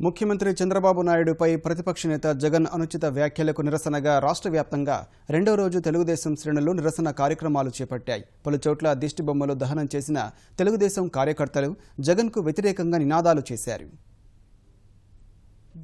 ముఖ్యమంత్రి చంద్రబాబు నాయుడుపై ప్రతిపక్ష నేత జగన్ అనుచిత వ్యాఖ్యలకు నిరసనగా రాష్ట్ర వ్యాప్తంగా రెండో రోజు తెలుగుదేశం శ్రేణులు నిరసన కార్యక్రమాలు చేపట్టాయి. పలుచోట్ల దిష్టిబొమ్మలు దహనం చేసిన తెలుగుదేశం కార్యకర్తలు జగన్కు వ్యతిరేకంగా నినాదాలు చేశారు.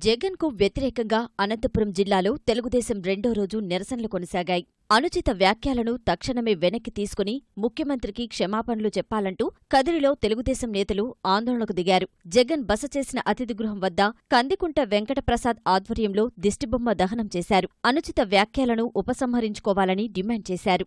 జగన్కు వ్యతిరేకంగా అనంతపురం జిల్లాలో తెలుగుదేశం రెండో రోజు నిరసనలు కొనసాగాయి. అనుచిత వ్యాఖ్యలను తక్షణమే వెనక్కి తీసుకుని ముఖ్యమంత్రికి క్షమాపణలు చెప్పాలంటూ కదిరిలో తెలుగుదేశం నేతలు ఆందోళనకు దిగారు. జగన్ బస చేసిన అతిథి గృహం వద్ద కందికుంట వెంకటప్రసాద్ ఆధ్వర్యంలో దిష్టిబొమ్మ దహనం చేశారు. అనుచిత వ్యాఖ్యలను ఉపసంహరించుకోవాలని డిమాండ్ చేశారు.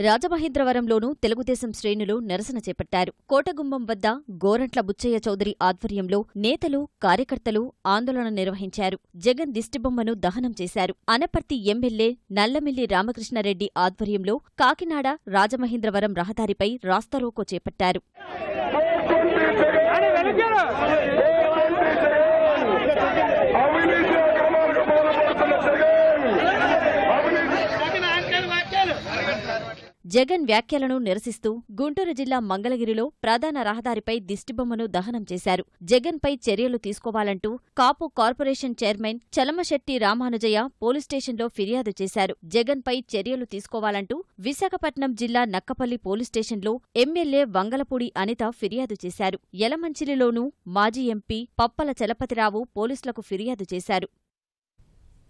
రాజమహేంద్రవరంలోనూ తెలుగుదేశం శ్రేణులు నిరసన చేపట్టారు. కోటగుమ్మం వద్ద గోరంట్ల బుచ్చయ్య చౌదరి ఆధ్వర్యంలో నేతలు కార్యకర్తలు ఆందోళన నిర్వహించారు. జగన్ దిష్టిబొమ్మను దహనం చేశారు. అనపర్తి ఎమ్మెల్యే నల్లమిల్లి రామకృష్ణారెడ్డి ఆధ్వర్యంలో కాకినాడ రాజమహేంద్రవరం రహదారిపై రాస్తారోకో చేపట్టారు. జగన్ వ్యాఖ్యలను నిరసిస్తూ గుంటూరు జిల్లా మంగళగిరిలో ప్రధాన రహదారిపై దిష్టిబొమ్మను దహనం చేశారు. జగన్పై చర్యలు తీసుకోవాలంటూ Kapu corporation chairman Chalamasetti Ramanujaya police స్టేషన్లో ఫిర్యాదు చేశారు. జగన్పై చర్యలు తీసుకోవాలంటూ విశాఖపట్నం జిల్లా నక్కపల్లి పోలీస్ స్టేషన్లో ఎమ్మెల్యే వంగలపూడి అనిత ఫిర్యాదు చేశారు. యలమంచిలిలోనూ మాజీ ఎంపీ పప్పల చలపతిరావు పోలీసులకు ఫిర్యాదు చేశారు.